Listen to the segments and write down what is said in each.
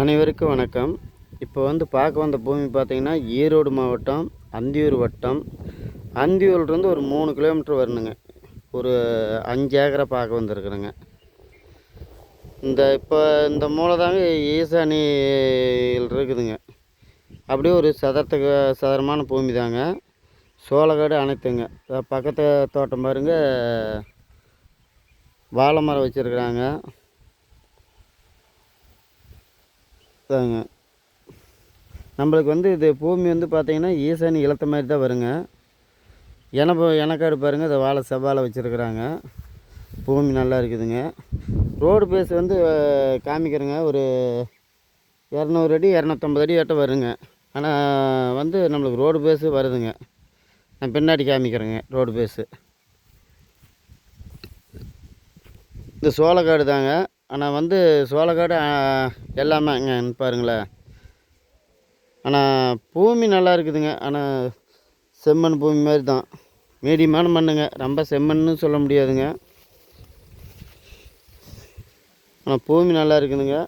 அனைவருக்கும் வணக்கம். இப்போ வந்து பார்க்க வந்த பூமி பார்த்தீங்கன்னா ஈரோடு மாவட்டம் அந்தியூர் வட்டம். அந்தியூர்லேருந்து ஒரு மூணு கிலோமீட்டர் வரணுங்க. ஒரு அஞ்சு ஏக்கரை பார்க்க வந்திருக்குறேங்க. இந்த இப்போ இந்த மூளை தாங்க ஈசானியில் இருக்குதுங்க. அப்படியே ஒரு சதத்துக்கு சதுரமான பூமி தாங்க சோளக்காடு அனைத்துங்க பக்கத்து தோட்டம் பாருங்க. வாழை மரம் வச்சுருக்குறாங்க. தாங்க. நம்மளுக்கு வந்து இது பூமி வந்து பார்த்திங்கன்னா ஈசானி இழுத்த மாதிரி தான் வருங்க. என எனக்காடு பாருங்கள் இதை வாழை செவ்வாழை வச்சுருக்குறாங்க. பூமி நல்லா இருக்குதுங்க. ரோடு பேஸ் வந்து காமிக்கிறேங்க ஒரு இரநூறு அடி இரநூத்தம்பது அடி கிட்ட வருங்க. ஆனால் வந்து நம்மளுக்கு ரோடு பேஸு வருதுங்க. நான் பின்னாடி காமிக்கிறேங்க ரோடு பேஸு. இந்த சோளக்காடு தாங்க. ஆனால் வந்து சோளக்காடு எல்லாமேங்க எல்லாமே இங்கே பாருங்களேன் ஆனால் பூமி நல்லா இருக்குதுங்க. ஆனால் செம்மண் பூமி மாதிரி தான். மீடியமான மண்ணுங்க. ரொம்ப செம்மண்னு சொல்ல முடியாதுங்க. ஆனால் பூமி நல்லா இருக்குதுங்க.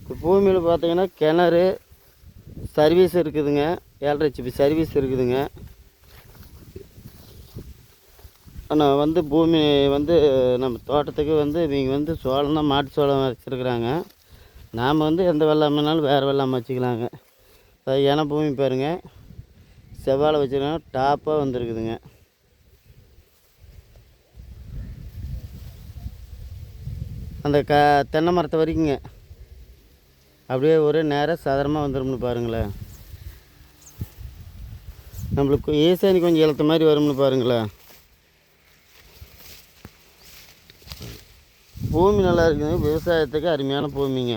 இப்போ பூமியில் பார்த்தீங்கன்னா கிணறு சர்வீஸ் இருக்குதுங்க. ஏழரை ஜிபி சர்வீஸ் இருக்குதுங்க. ஆனால் வந்து பூமி வந்து நம்ம தோட்டத்துக்கு வந்து இவங்க வந்து சோளம் தான் மாட்டு சோளம் வச்சுருக்குறாங்க. நாம் வந்து எந்த வெள்ளாமைனாலும் வேறு வெள்ளாமை வச்சுக்கலாங்க. அது ஏன்னா பூமி பாருங்க. செவ்வாழை வச்சுருக்காங்க டாப்பாக வந்துருக்குதுங்க. அந்த க தென்னை மரத்தை வரைக்குங்க. அப்படியே ஒரே நேராக சாதாரணமாக வந்துடும்னு பாருங்களேன். நம்மளுக்கு ஈசானி கொஞ்சம் இழுத்த மாதிரி வரும்னு பாருங்களேன். பூமி நல்லா இருக்குது விவசாயத்துக்கு அருமையான பூமிங்க.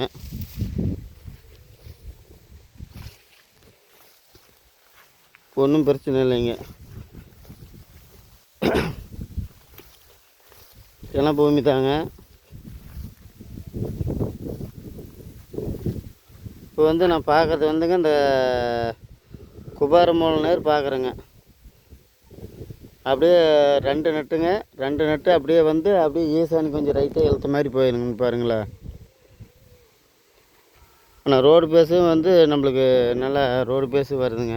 ஒன்றும் பிரச்சனை இல்லைங்க. என்ன பூமி தாங்க. இப்போ வந்து நான் பார்க்குறது வந்துங்க இந்த குபாரமூல நேர் பார்க்குறேங்க. அப்படியே ரெண்டு நட்டுங்க. ரெண்டு நட்டு அப்படியே வந்து அப்படியே ஈசானி கொஞ்சம் ரைட்டாக இழுத்த மாதிரி போயிருங்க பாருங்களேன் ஆனால் ரோடு பேஸும் வந்து நம்மளுக்கு நல்லா ரோடு பேஸு வருதுங்க.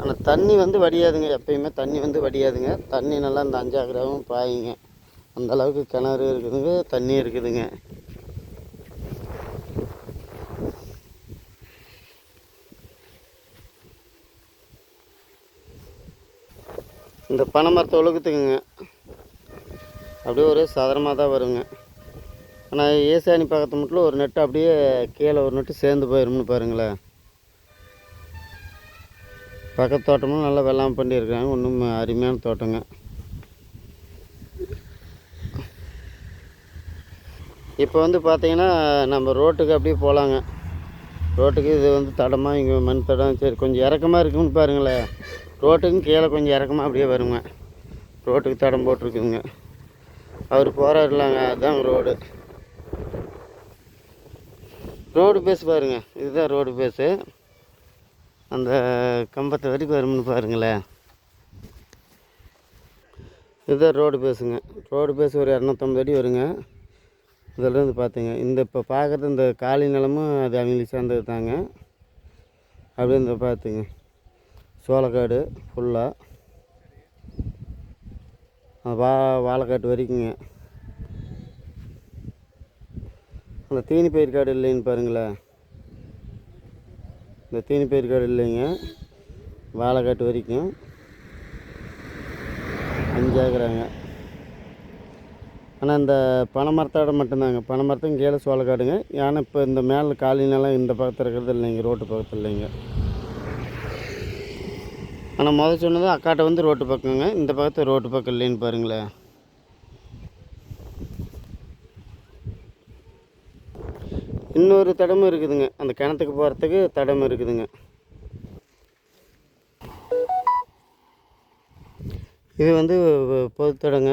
ஆனால் தண்ணி வந்து வடியாதுங்க. எப்பயுமே தண்ணி வந்து வடியாதுங்க. தண்ணி நல்லா இந்த அஞ்சாக்கிராவும் பாயுங்க. அந்த அளவுக்கு கிணறு இருக்குதுங்க தண்ணி இருக்குதுங்க. இந்த பனை மரத்தை ஒழுக்கத்துக்குங்க அப்படியே ஒரே சாதாரணமாக தான் வருங்க. ஆனால் ஏசாணி பக்கத்து மட்டும் ஒரு நெட்டு அப்படியே கீழே ஒரு நெட்டு சேர்ந்து போயிரும்னு பாருங்களேன். பக்கத்து தோட்டமும் நல்லா வெள்ளாமை பண்ணியிருக்காங்க ஒன்றும் அருமையான தோட்டங்க. இப்போ வந்து பார்த்தீங்கன்னா நம்ம ரோட்டுக்கு அப்படியே போகலாங்க. ரோட்டுக்கு இது வந்து தடமாக இங்கே மண் தடம் சரி கொஞ்சம் இறக்கமாக இருக்குன்னு பாருங்களேன். ரோட்டுக்கும் கீழே கொஞ்சம் இறக்கமாக அப்படியே வருங்க. ரோட்டுக்கு தடம் போட்டிருக்குதுங்க. அவர் போகிறாருலாங்க அதுதான் ரோடு. ரோடு பேஸ் பாருங்க. இதுதான் ரோடு பேஸு அந்த கம்பத்தை வரைக்கும் வரும்னு பாருங்களேன். இதுதான் ரோடு பேஸுங்க ரோடு பேஸ் ஒரு இரநூத்தம்பது அடி வருங்க. இதிலேருந்து பார்த்துங்க இந்த இப்போ பார்க்குறது இந்த காலி நிலமும் அது அவங்களுக்கு சேர்ந்தது தாங்க அப்படியே இந்த பார்த்துங்க சோளக்காடு ஃபுல்லாக வா வாழைக்காட்டு வரைக்குங்க. அந்த தீனி பயிர் காடு இல்லைன்னு பாருங்களேன். இந்த தீனி பயிர் காடு இல்லைங்க. வாழைக்காட்டு வரைக்கும். அஞ்சாகிறாங்க ஆனால் இந்த பனை மரத்தோட மட்டும்தாங்க. பனை கீழே சோளக்காடுங்க. ஏன்னா இப்போ இந்த மேலே காலினெல்லாம் இந்த பக்கத்தில் இருக்கிறது இல்லைங்க ரோட்டு பக்கத்தில் இல்லைங்க. ஆனால் முதல் சொன்னது அக்காட்ட வந்து ரோட்டு பக்கங்க. இந்த பக்கத்து ரோட்டு பக்கம் இல்லைன்னு பாருங்களேன். இன்னொரு தடமும் இருக்குதுங்க. அந்த கிணத்துக்கு போகிறதுக்கு தடம் இருக்குதுங்க. இது வந்து பொது தடங்க.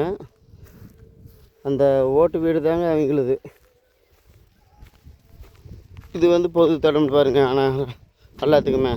அந்த ஓட்டு வீடு தாங்க அவங்களுது. இது வந்து பொது தடம் பாருங்க. ஆனால் எல்லாத்துக்குமே.